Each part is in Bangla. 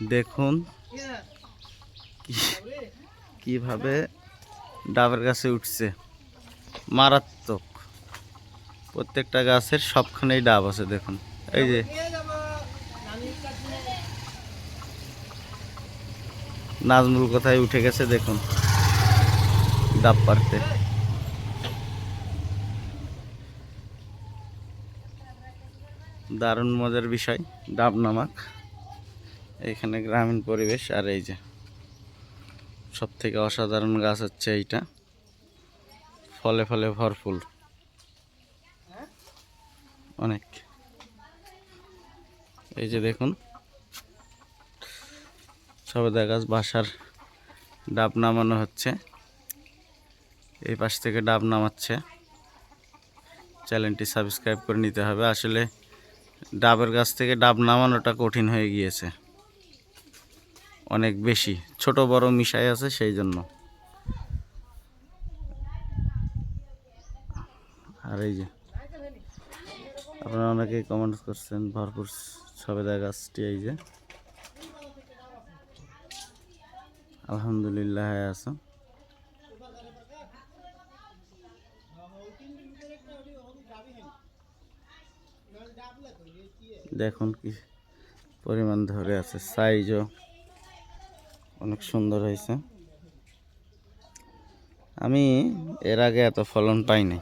দেখুন। কীভাবে ডাবের গাছে উঠছে। মারাত্মক। প্রত্যেকটা গাছের সবখানেই ডাব আছে, দেখুন। এই যে। নাজমুল কোথায় উঠে গেছে, দেখুন। ডাব পারতে দারুণ মজার বিষয়, ডাব নামাক। এখানে গ্রামীণ পরিবেশ আর এই যে সব থেকে অসাধারণ গাছ হচ্ছে এইটা। ফলে ফলে ভরপুর। অনেক। এই যে দেখুন, সবেদা গাছ বাসার ডাব নামানো হচ্ছে। এই পাশ থেকে ডাব নামাচ্ছে। চ্যানেলটি সাবস্ক্রাইব করে নিতে হবে। আসলে ডাবের গাছ থেকে ডাব নামানোটা কঠিন হয়ে গিয়েছে। অনেক বেশি। ছোট, বড় মিশাই আছে সেই জন্য। আর এই যে, আপনারা অনেকেই কমেন্ট করছেন, ভরপুর সবেদা গাছটি এই যে। আলহামদুলিল্লাহ আছে। দেখুন কি পরিমাণ ধরে আছে সাইজও অনেক সুন্দর হয়েছে। আমি এর আগে এত ফলন পাই নাই।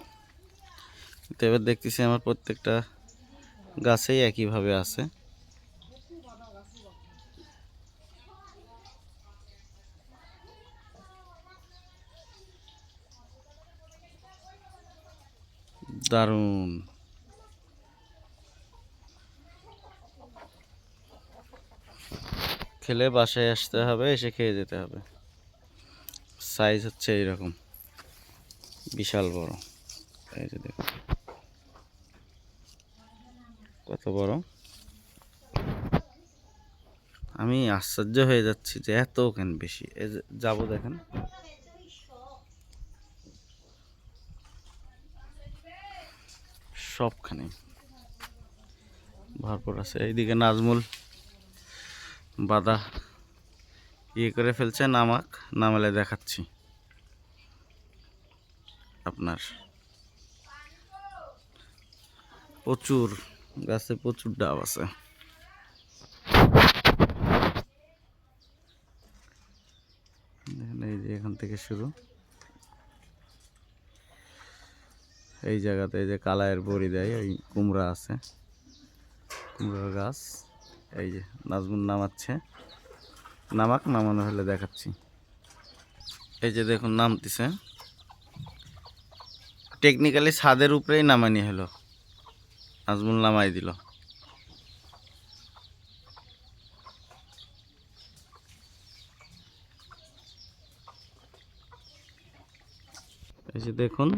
তো এবার দেখতেছি আমার প্রত্যেকটা গাছেই একইভাবে আছে। দারুণ। খেলে বাসায় আসতে হবে, এসে খেয়ে যেতে হবে। সাইজ হচ্ছে এইরকম। বিশাল বড়। এই যে দেখুন। কত বড়? আমি আশ্চর্য হয়ে যাচ্ছি যে এত কেন বেশি? যাব দেখেন। সবখানে ভরপুর আছে। এইদিকে নাজমুল বাদা ইয়ে করে ফেলছে, নামাক, নামালে দেখাচ্ছি। আপনার। প্রচুর, গাছে প্রচুর ডাব আছে। এই যে এখান থেকে শুরু। এই জায়গাতে এই যে কালায়ের বড়ি দেয় ওই কুমড়া আছে। কুমড়োর গাছ। এই যে নাজমুন নামাচ্ছে। নামাক, নামানো হলে দেখাচ্ছি। এই যে দেখুন, নামতেছে। টেকনিক্যালি ছাদের উপরেই নামানি হলো। নাজমুল নামাই দিল। এই যে দেখুন,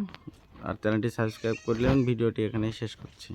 আর চ্যানেলটি সাবস্ক্রাইব করলেন ভিডিওটি এখানেই শেষ করছি।